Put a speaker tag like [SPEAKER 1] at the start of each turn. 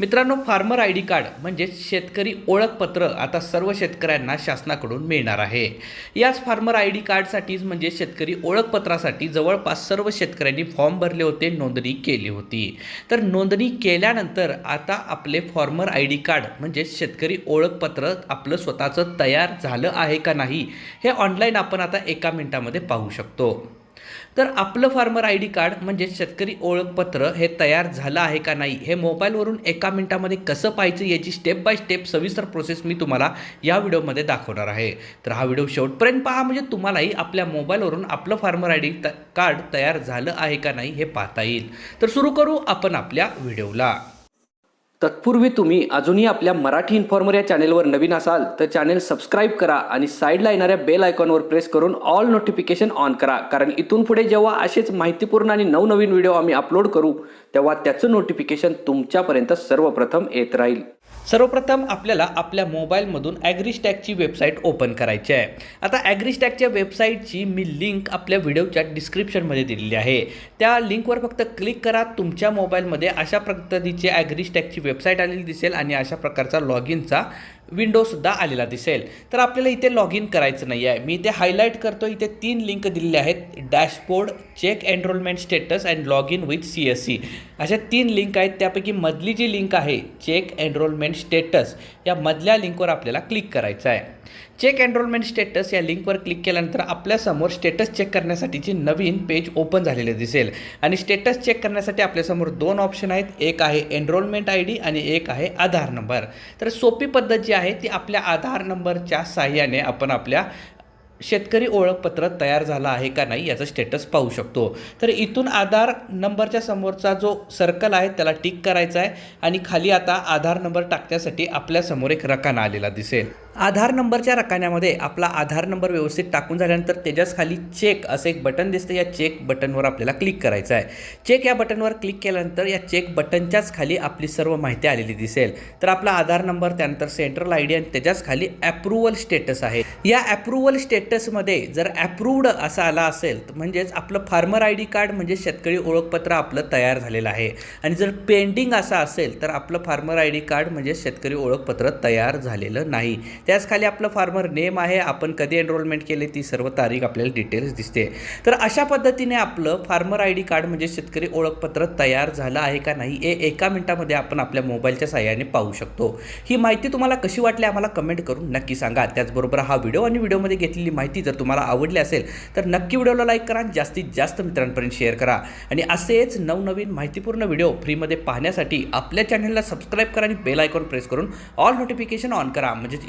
[SPEAKER 1] मित्रांनो farmer I D card म्हणजेच शेतकरी ओळखपत्र आता सर्व शेतकऱ्यांना शासनाकडून मिळणार आहे. याच फार्मर आय डी कार्डसाठीच म्हणजे शेतकरी ओळखपत्रासाठी जवळपास सर्व शेतकऱ्यांनी फॉर्म भरले होते नोंदणी केली होती. तर नोंदणी केल्यानंतर आता आपले फॉर्मर आय डी कार्ड म्हणजे शेतकरी ओळखपत्र आपलं स्वतःचं तयार झालं आहे का नाही हे ऑनलाईन आपण आता एका मिनिटामध्ये पाहू शकतो. तर आपलं फार्मर आय डी कार्ड म्हणजे शेतकरी ओळखपत्र हे तयार झालं आहे का नाही हे मोबाईलवरून एका मिनिटामध्ये कसं पाहायचं याची स्टेप बाय स्टेप सविस्तर प्रोसेस मी तुम्हाला या व्हिडिओमध्ये दाखवणार आहे. तर हा व्हिडिओ शेवटपर्यंत पहा म्हणजे तुम्हालाही आपल्या मोबाईलवरून आपलं फार्मर आय डी कार्ड तयार झालं आहे का नाही हे पाहता येईल. तर सुरू करू आपण आपल्या व्हिडिओला तत्पूर्वी तुम्ही अजूनही आपल्या मराठी इन्फॉर्मर या चॅनेलवर नवीन असाल तर चॅनेल सबस्क्राईब करा आणि साईडला येणाऱ्या बेल आयकॉनवर प्रेस करून ऑल नोटिफिकेशन ऑन करा. कारण इथून पुढे जेव्हा असेच माहितीपूर्ण आणि नवनवीन व्हिडिओ आम्ही अपलोड करू तेव्हा त्याचं नोटिफिकेशन तुमच्यापर्यंत सर्वप्रथम येत राहील. सर्वप्रथम आपल्याला आपल्या मोबाईलमधून ॲग्रिस्टॅकची वेबसाईट ओपन करायची आहे. आता ॲग्रिस्टॅकच्या वेबसाईटची मी लिंक आपल्या व्हिडिओच्या डिस्क्रिप्शनमध्ये दिलेली आहे. त्या लिंकवर फक्त क्लिक करा तुमच्या मोबाईलमध्ये अशा पद्धतीची वेब वेबसाईट आलेली दिसेल आणि अशा प्रकारचा लॉग इनचा विंडोसुद्धा आलेला दिसेल. तर आपल्याला इथे लॉग इन करायचं नाही आहे मी इथे हायलाईट करतो. इथे तीन लिंक दिलेले आहेत. Dashboard check enrollment status and log in with C S C अशा तीन लिंक आहेत. त्यापैकी मधली जी लिंक आहे चेक एनरोलमेंट स्टेटस या मधल्या लिंकवर आपल्याला क्लिक करायचं आहे. चेक एनरोलमेंट स्टेटस या लिंकवर क्लिक केल्यानंतर आपल्यासमोर स्टेटस चेक करण्यासाठीची नवीन पेज ओपन झालेले दिसेल. आणि स्टेटस चेक करण्यासाठी आपल्यासमोर दोन ऑप्शन आहेत. एक आहे एनरोलमेंट आय डी आणि एक आहे आधार नंबर तर सोपी पद्धत जी आहे आहे ती आपल्या आधार नंबरच्या साह्याने आपण आपल्या शेतकरी ओळखपत्र तयार झालं आहे का नाही याचा स्टेटस पाहू शकतो. तर इथून आधार नंबरच्या समोरचा जो सर्कल आहे त्याला टिक करायचा आहे आणि खाली आता आधार नंबर टाकण्यासाठी आपल्यासमोर एक रकाना आलेला दिसेल. आधार नंबरच्या रकान्यामध्ये आपला आधार नंबर व्यवस्थित टाकून झाल्यानंतर त्याच्याच खाली चेक असं एक बटन दिसतं. या चेक बटनवर आपल्याला क्लिक करायचं आहे. चेक या बटनवर क्लिक केल्यानंतर या चेक बटनच्याच खाली आपली सर्व माहिती आलेली दिसेल. तर आपला आधार नंबर त्यानंतर सेंट्रल आय डी आणि त्याच्याच खाली ॲप्रुव्हल स्टेटस आहे. या ॲप्रुव्हल स्टेटसमध्ये जर ॲप्रूव्ड असा आला असेल तर म्हणजेच आपलं फार्मर आय डी कार्ड म्हणजे शेतकरी ओळखपत्र आपलं तयार झालेलं आहे. आणि जर पेंडिंग असा असेल तर आपलं फार्मर आय डी कार्ड म्हणजे शेतकरी ओळखपत्र तयार झालेलं नाही. त्याच खाली आपलं फार्मर नेम आहे. आपण कधी एनरोलमेंट केले ती सर्व तारीख आपल्याला डिटेल्स दिसते. तर अशा पद्धतीने आपलं फार्मर आय डी कार्ड म्हणजे शेतकरी ओळखपत्र तयार झालं आहे का नाही हे एका मिनिटामध्ये आपण आपल्या मोबाईलच्या सहाय्याने पाहू शकतो. ही माहिती तुम्हाला कशी वाटली आम्हाला कमेंट करून नक्की सांगा. त्याचबरोबर हा व्हिडिओ आणि व्हिडिओमध्ये घेतलेली माहिती जर तुम्हाला आवडली असेल तर नक्की व्हिडिओला लाईक करा आणि जास्तीत जास्त मित्रांपर्यंत शेअर करा. आणि असेच नवनवीन माहितीपूर्ण व्हिडिओ फ्रीमध्ये पाहण्यासाठी आपल्या चॅनलला सबस्क्राईब करा आणि बेल आयकॉन प्रेस करून ऑल नोटिफिकेशन ऑन करा. म्हणजेच